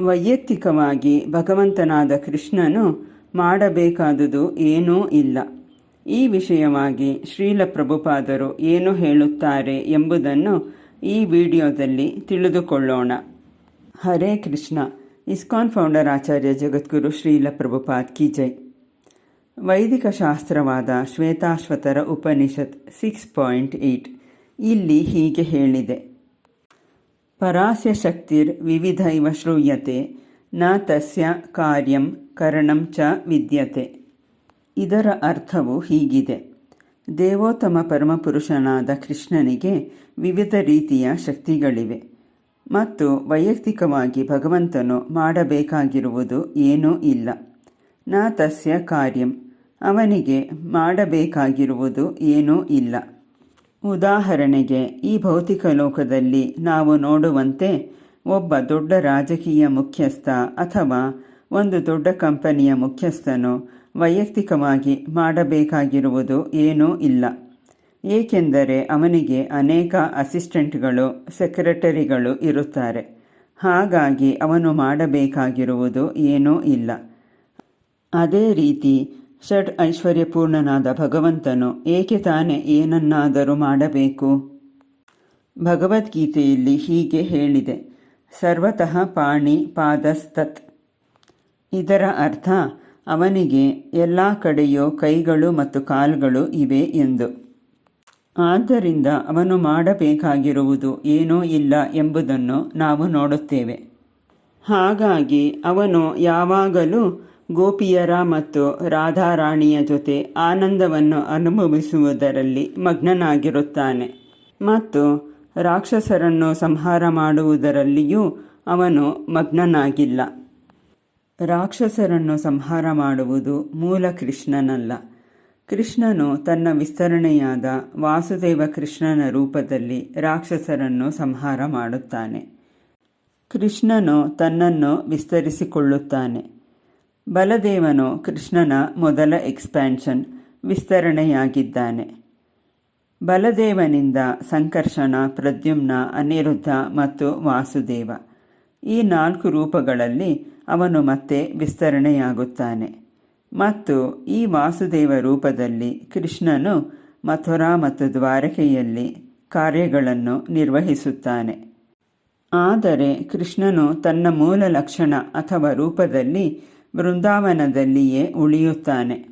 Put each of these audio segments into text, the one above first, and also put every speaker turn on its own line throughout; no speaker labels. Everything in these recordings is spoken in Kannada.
ವೈಯಕ್ತಿಕವಾಗಿ ಭಗವಂತನಾದ ಕೃಷ್ಣನು ಮಾಡಬೇಕಾದುದು ಏನೂ ಇಲ್ಲ. ಈ ವಿಷಯವಾಗಿ ಶ್ರೀಲ ಪ್ರಭುಪಾದರು ಏನು ಹೇಳುತ್ತಾರೆ ಎಂಬುದನ್ನು ಈ ವಿಡಿಯೋದಲ್ಲಿ ತಿಳಿದುಕೊಳ್ಳೋಣ. ಹರೇ ಕೃಷ್ಣ. ಇಸ್ಕಾನ್ ಫೌಂಡರ್ ಆಚಾರ್ಯ ಜಗದ್ಗುರು ಶ್ರೀಲ ಪ್ರಭುಪಾದ್ ಕಿ ಜೈ. ವೈದಿಕ ಶಾಸ್ತ್ರವಾದ Shvetashvatara Upanishad six point eight ಇಲ್ಲಿ ಹೀಗೆ ಹೇಳಿದೆ. ಪರಾಸ್ಯ ಶಕ್ತಿರ್ ವಿವಿಧೈವ ಶ್ರೂಯತೆ, ನ ತಸ್ಯ ಕಾರ್ಯಂ ಕರಣಂ ಚ ವಿದ್ಯತೆ. ಇದರ ಅರ್ಥವು ಹೀಗಿದೆ. ದೇವೋತ್ತಮ ಪರಮಪುರುಷನಾದ ಕೃಷ್ಣನಿಗೆ ವಿವಿಧ ರೀತಿಯ ಶಕ್ತಿಗಳಿವೆ. ಮತ್ತು ವೈಯಕ್ತಿಕವಾಗಿ ಭಗವಂತನು ಮಾಡಬೇಕಾಗಿರುವುದು ಏನೂ ಇಲ್ಲ. ನ ತಸ್ಯ ಕಾರ್ಯಂ, ಅವನಿಗೆ ಮಾಡಬೇಕಾಗಿರುವುದು ಏನೂ ಇಲ್ಲ. ಉದಾಹರಣೆಗೆ, ಈ ಭೌತಿಕ ಲೋಕದಲ್ಲಿ ನಾವು ನೋಡುವಂತೆ ಒಬ್ಬ ದೊಡ್ಡ ರಾಜಕೀಯ ಮುಖ್ಯಸ್ಥ ಅಥವಾ ಒಂದು ದೊಡ್ಡ ಕಂಪನಿಯ ಮುಖ್ಯಸ್ಥನು ವೈಯಕ್ತಿಕವಾಗಿ ಮಾಡಬೇಕಾಗಿರುವುದು ಏನೂ ಇಲ್ಲ. ಏಕೆಂದರೆ ಅವನಿಗೆ ಅನೇಕ ಅಸಿಸ್ಟೆಂಟ್ಗಳು, ಸೆಕ್ರೆಟರಿಗಳು ಇರುತ್ತಾರೆ. ಹಾಗಾಗಿ ಅವನು ಮಾಡಬೇಕಾಗಿರುವುದು ಏನೂ ಇಲ್ಲ. ಅದೇ ರೀತಿ ಷಡ್ ಐಶ್ವರ್ಯಪೂರ್ಣನಾದ ಭಗವಂತನು ಏಕೆ ತಾನೇ ಏನನ್ನಾದರೂ ಮಾಡಬೇಕು? ಭಗವದ್ಗೀತೆಯಲ್ಲಿ ಹೀಗೆ ಹೇಳಿದೆ, ಸರ್ವತಃ ಪಾಣಿ ಪಾದಸ್ತತ್. ಇದರ ಅರ್ಥ, ಅವನಿಗೆ ಎಲ್ಲ ಕಡೆಯೂ ಕೈಗಳು ಮತ್ತು ಕಾಲುಗಳು ಇವೆ ಎಂದು. ಆದ್ದರಿಂದ ಅವನು ಮಾಡಬೇಕಾಗಿರುವುದು ಏನೂ ಇಲ್ಲ ಎಂಬುದನ್ನು ನಾವು ನೋಡುತ್ತೇವೆ. ಹಾಗಾಗಿ ಅವನು ಯಾವಾಗಲೂ ಗೋಪಿಯರ ಮತ್ತು ರಾಧಾರಾಣಿಯ ಜೊತೆ ಆನಂದವನ್ನು ಅನುಭವಿಸುವುದರಲ್ಲಿ ಮಗ್ನನಾಗಿರುತ್ತಾನೆ. ಮತ್ತು ರಾಕ್ಷಸರನ್ನು ಸಂಹಾರ ಮಾಡುವುದರಲ್ಲಿಯೂ ಅವನು ಮಗ್ನನಾಗಿಲ್ಲ. ರಾಕ್ಷಸರನ್ನು ಸಂಹಾರ ಮಾಡುವುದು ಮೂಲ ಕೃಷ್ಣನಲ್ಲ. ಕೃಷ್ಣನು ತನ್ನ ವಿಸ್ತರಣೆಯಾದ ವಾಸುದೇವ ಕೃಷ್ಣನ ರೂಪದಲ್ಲಿ ರಾಕ್ಷಸರನ್ನು ಸಂಹಾರ ಮಾಡುತ್ತಾನೆ. ಕೃಷ್ಣನು ತನ್ನನ್ನು ವಿಸ್ತರಿಸಿಕೊಳ್ಳುತ್ತಾನೆ. ಬಲದೇವನು ಕೃಷ್ಣನ ಮೊದಲ ಎಕ್ಸ್ಪ್ಯಾನ್ಷನ್ ವಿಸ್ತರಣೆಯಾಗಿದ್ದಾನೆ. ಬಲದೇವನಿಂದ ಸಂಕರ್ಷಣ, ಪ್ರದ್ಯುಮ್ನ, ಅನಿರುದ್ಧ ಮತ್ತು ವಾಸುದೇವ ಈ ನಾಲ್ಕು ರೂಪಗಳಲ್ಲಿ ಅವನು ಮತ್ತೆ ವಿಸ್ತರಣೆಯಾಗುತ್ತಾನೆ. ಮತ್ತು ಈ ವಾಸುದೇವ ರೂಪದಲ್ಲಿ ಕೃಷ್ಣನು ಮಥುರಾ ಮತ್ತು ದ್ವಾರಕೆಯಲ್ಲಿ ಕಾರ್ಯಗಳನ್ನು ನಿರ್ವಹಿಸುತ್ತಾನೆ. ಆದರೆ ಕೃಷ್ಣನು ತನ್ನ ಮೂಲ ಲಕ್ಷಣ ಅಥವಾ ರೂಪದಲ್ಲಿ ಬೃಂದಾವನದಲ್ಲಿಯೇ ಉಳಿಯುತ್ತಾನೆ.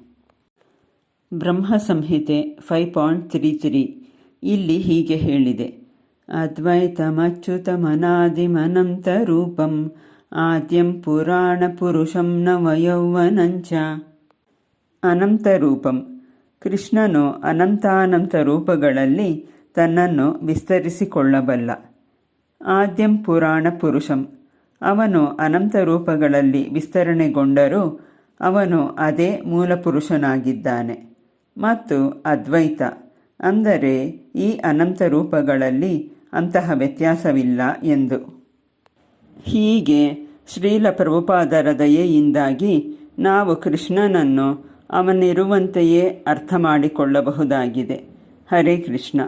ಬ್ರಹ್ಮ ಸಂಹಿತೆ ಫೈವ್ ಪಾಯಿಂಟ್ ತ್ರೀ ತ್ರೀ ಇಲ್ಲಿ ಹೀಗೆ ಹೇಳಿದೆ. ಅದ್ವೈತಮಚ್ಯುತಮನಾದಿಮನಂತ ರೂಪಂ ಆದ್ಯಂ ಪುರಾಣ ಪುರುಷಂ ನವಯೌವನಂಚ ಅನಂತ ರೂಪಂ ಕೃಷ್ಣನು ಅನಂತಾನಂತ ರೂಪಗಳಲ್ಲಿ ತನ್ನನ್ನು ವಿಸ್ತರಿಸಿಕೊಳ್ಳಬಲ್ಲ. ಆದ್ಯಂ ಪುರಾಣ ಪುರುಷಂ ಅವನು ಅನಂತ ರೂಪಗಳಲ್ಲಿ ವಿಸ್ತರಣೆಗೊಂಡರೂ ಅವನು ಅದೇ ಮೂಲಪುರುಷನಾಗಿದ್ದಾನೆ. ಮತ್ತು ಅದ್ವೈತ, ಅಂದರೆ ಈ ಅನಂತ ರೂಪಗಳಲ್ಲಿ ಅಂತಹ ವ್ಯತ್ಯಾಸವಿಲ್ಲ ಎಂದು. ಹೀಗೆ ಶ್ರೀಲ ಪ್ರಭುಪಾದರ ದಯೆಯಿಂದಾಗಿ ನಾವು ಕೃಷ್ಣನನ್ನು ಅವನಿರುವಂತೆಯೇ ಅರ್ಥ ಮಾಡಿಕೊಳ್ಳಬಹುದಾಗಿದೆ ಹರೇ ಕೃಷ್ಣ.